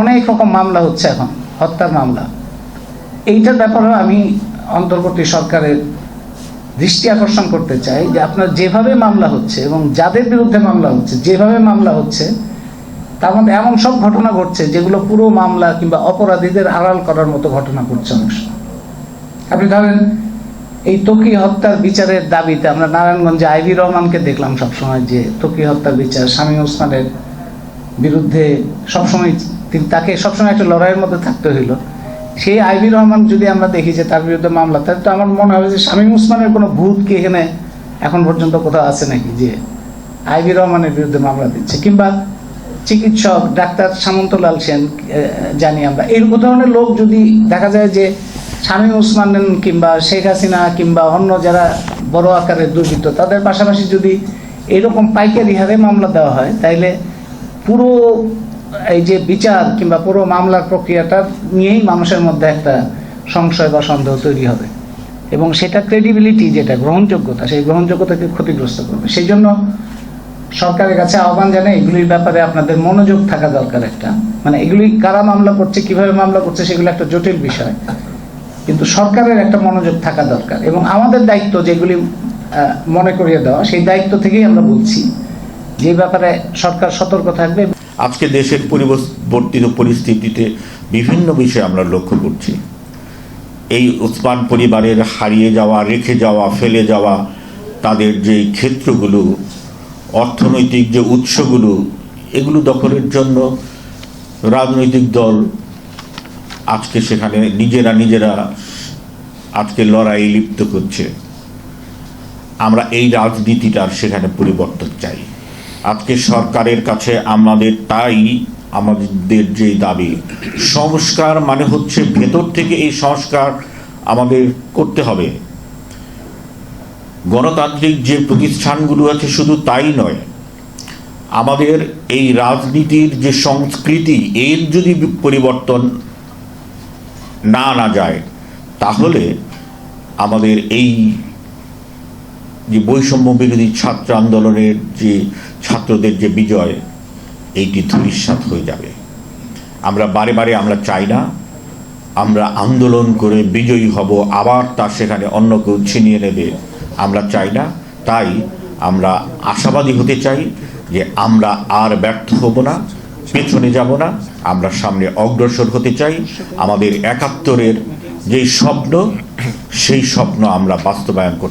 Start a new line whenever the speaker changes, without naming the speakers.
অনেক রকম মামলা হচ্ছে এখন, হত্যার মামলা এইটার ব্যাপারেও আমি অন্তর্বর্তী সরকারের দৃষ্টি আকর্ষণ করতে চাই যে আপনার যেভাবে মামলা হচ্ছে এবং যাদের বিরুদ্ধে মামলা হচ্ছে, যেভাবে মামলা হচ্ছে, তার মধ্যে এমন সব ঘটনা ঘটছে যেগুলো পুরো মামলা কিংবা অপরাধীদের আড়াল করার মতো ঘটনা ঘটছে অনেক। আপনি ধরেন, এই তকি হত্যার বিচারের দাবিতে আমরা নারায়ণগঞ্জে আইবি রহমানকে দেখলাম সবসময় যে তকি হত্যার বিচার, স্বামী ওসমানের বিরুদ্ধে সবসময় তাকে সবসময় একটা লড়াইয়ের মধ্যে থাকতে হইল। সেই আইভি রহমান যদি আমরা দেখি যে তার বিরুদ্ধে মামলা, তাহলে তো আমার মনে হবে যে শামীম ওসমানের কোনো ভূত কি এখানে এখন পর্যন্ত কোথাও আছে নাকি যে আইভি রহমানের বিরুদ্ধে মামলা দিচ্ছে? কিংবা চিকিৎসক ডাক্তার সামন্তলাল সেন জানি আমরা। এরকম ধরনের লোক যদি দেখা যায় যে শামীম উসমান কিংবা শেখ হাসিনা কিংবা অন্য যারা বড় আকারের দুর্বৃত্ত, তাদের পাশাপাশি যদি এরকম পাইকারি হারে মামলা দেওয়া হয়, তাইলে পুরো এই যে বিচার কিংবা পুরো মামলার প্রক্রিয়াটা নিয়েই মানুষের মধ্যে একটা সংশয় বা সন্দেহ তৈরি হবে। এবং সেটা ক্রেডিবিলিটি যেটা গ্রহণযোগ্যতা, সেই গ্রহণযোগ্যতাকে ক্ষতিগ্রস্ত করবে। সেই জন্য সরকারের কাছে আহ্বান জানাই, এগুলির ব্যাপারে আপনাদের মনোযোগ থাকা দরকার একটা। মানে এগুলি কারা মামলা করছে, কীভাবে মামলা করছে, সেগুলো একটা জটিল বিষয়। কিন্তু সরকারের একটা মনোযোগ থাকা দরকার। এবং আমাদের দায়িত্ব যেগুলি মনে করিয়ে দেওয়া, সেই দায়িত্ব থেকেই আমরা বলছি। যে ব্যাপারে সরকার সতর্ক থাকবে।
আজকে দেশের পরিবর্তিত পরিস্থিতিতে বিভিন্ন বিষয় আমরা লক্ষ্য করছি। এই ওসমান পরিবারের হারিয়ে যাওয়া, রেখে যাওয়া, ফেলে যাওয়া তাদের যে ক্ষেত্রগুলো, অর্থনৈতিক যে উৎসগুলো, এগুলো দখলের জন্য রাজনৈতিক দল আজকে সেখানে নিজেরা নিজেরা আজকে লড়াই লিপ্ত করছে। আমরা এই রাজনীতিটার সেখানে পরিবর্তন চাই। আজকে সরকারের কাছে আমাদের তাই আমাদের যে দাবি, সংস্কার মানে হচ্ছে ভেতর থেকে এই সংস্কার আমাদের করতে হবে। গণতান্ত্রিক যে প্রতিষ্ঠানগুলো আছে শুধু তাই নয়, আমাদের এই রাজনীতির যে সংস্কৃতি, এর যদি পরিবর্তন না আনা যায়, তাহলে আমাদের এই যে বৈষম্য বিরোধী ছাত্র আন্দোলনের যে ছাত্রদের যে বিজয়, এইটি ধূলিসাৎ হয়ে যাবে। আমরা বারে বারে আমরা চাই না, আমরা আন্দোলন করে বিজয়ী হব, আবার তা সেখানে অন্য কেউ ছিনিয়ে নেবে, আমরা চাই না। তাই আমরা আশাবাদী হতে চাই যে আমরা আর ব্যর্থ হব না, পেছনে যাব না, আমরা সামনে অগ্রসর হতে চাই। আমাদের একাত্তরের যেই স্বপ্ন, সেই স্বপ্ন আমরা বাস্তবায়ন করতে